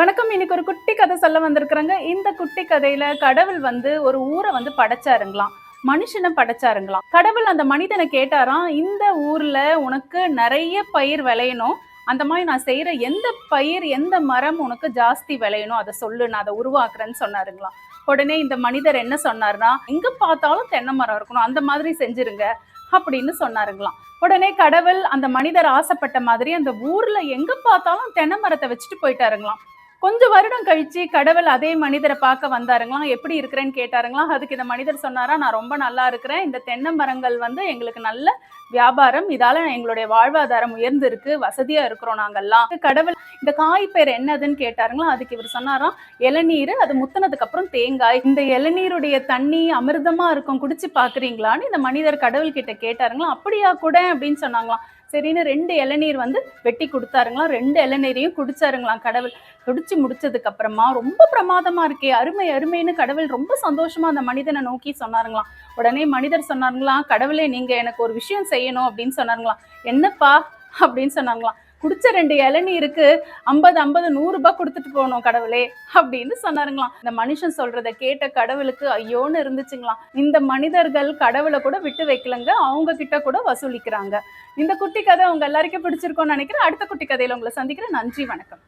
வணக்கம். இன்னைக்கு ஒரு குட்டி கதை சொல்ல வந்திருக்கிறாங்க. இந்த குட்டி கதையில கடவுள் வந்து ஒரு ஊரை வந்து படைச்சாருங்களாம். மனுஷனை படைச்சாருங்களாம். கடவுள் அந்த மனிதனை கேட்டாராம் இந்த ஊர்ல உனக்கு நிறைய பயிர் விளையணும். அந்த மாதிரி நான் செய்யற எந்த பயிர் எந்த மரம் உனக்கு ஜாஸ்தி விளையணும்? அதை சொல்லு நான் அதை உருவாக்குறேன்னு சொன்னாருங்களாம். உடனே இந்த மனிதர் என்ன சொன்னாருன்னா எங்க பார்த்தாலும் தென்னை மரம் இருக்கணும். அந்த மாதிரி செஞ்சிருங்க. அப்படின்னு சொன்னாருங்களாம். உடனே கடவுள் அந்த மனிதர் ஆசைப்பட்ட மாதிரி அந்த ஊர்ல எங்க பார்த்தாலும் தென்னை மரத்தை வச்சுட்டு போயிட்டாருங்களாம். கொஞ்சம் வருடம் கழிச்சு கடவுள் அதே மனிதரை பார்க்க வந்தாருங்களாம் எப்படி இருக்கிறேன்னு கேட்டாருங்களாம் அதுக்கு இந்த மனிதர் சொன்னாரா நான் ரொம்ப நல்லா இருக்கிறேன். இந்த தென்னை மரங்கள் வந்து எங்களுக்கு நல்ல வியாபாரம். இதால எங்களுடைய வாழ்வாதாரம் உயர்ந்திருக்கு. வசதியா இருக்கிறோம் நாங்கெல்லாம். கடவுள் இந்த காய் பேர் என்னதுன்னு கேட்டாருங்களா? அதுக்கு இவர் சொன்னாராம் இளநீர் அது முத்தினதுக்கு அப்புறம் தேங்காய். இந்த இளநீருடைய தண்ணி அமிர்தமா இருக்கும் குடிச்சு பாக்குறீங்களான்னு இந்த மனிதர் கடவுள் கிட்ட கேட்டாருங்களா? அப்படியா கூட அப்படின்னு சொன்னாங்களாம். சரின்னு ரெண்டு இளநீர் வந்து வெட்டி கொடுத்தாருங்களாம் ரெண்டு இளநீரையும் குடிச்சாருங்களாம் கடவுள். குடிச்சு முடிச்சதுக்கு அப்புறமா ரொம்ப பிரமாதமா இருக்கே அருமை அருமைன்னு கடவுள் ரொம்ப சந்தோஷமா அந்த மனிதனை நோக்கி சொன்னாருங்களாம். உடனே மனிதர் சொன்னாருங்களாம் கடவுளே நீங்க எனக்கு ஒரு விஷயம் செய்யணும் அப்படின்னு சொன்னாருங்களாம். என்னப்பா? அப்படின்னு சொன்னாங்களாம். குடிச்ச ரெண்டு இளநீருக்கு ஐம்பது ஐம்பது நூறு ரூபாய் கொடுத்துட்டு போகணும் கடவுளே அப்படின்னு சொன்னாருங்களாம். இந்த மனுஷன் சொல்றத கேட்ட கடவுளுக்கு ஐயோன்னு இருந்துச்சுங்களாம். இந்த மனிதர்கள் கடவுளை கூட விட்டு வைக்கலங்க அவங்க கிட்ட கூட வசூலிக்கிறாங்க. இந்த குட்டி கதை உங்க எல்லாருக்கும் பிடிச்சிருக்கோம்னு நினைக்கிறேன். அடுத்த குட்டி கதையில உங்களை சந்திக்கிறேன். நன்றி வணக்கம்.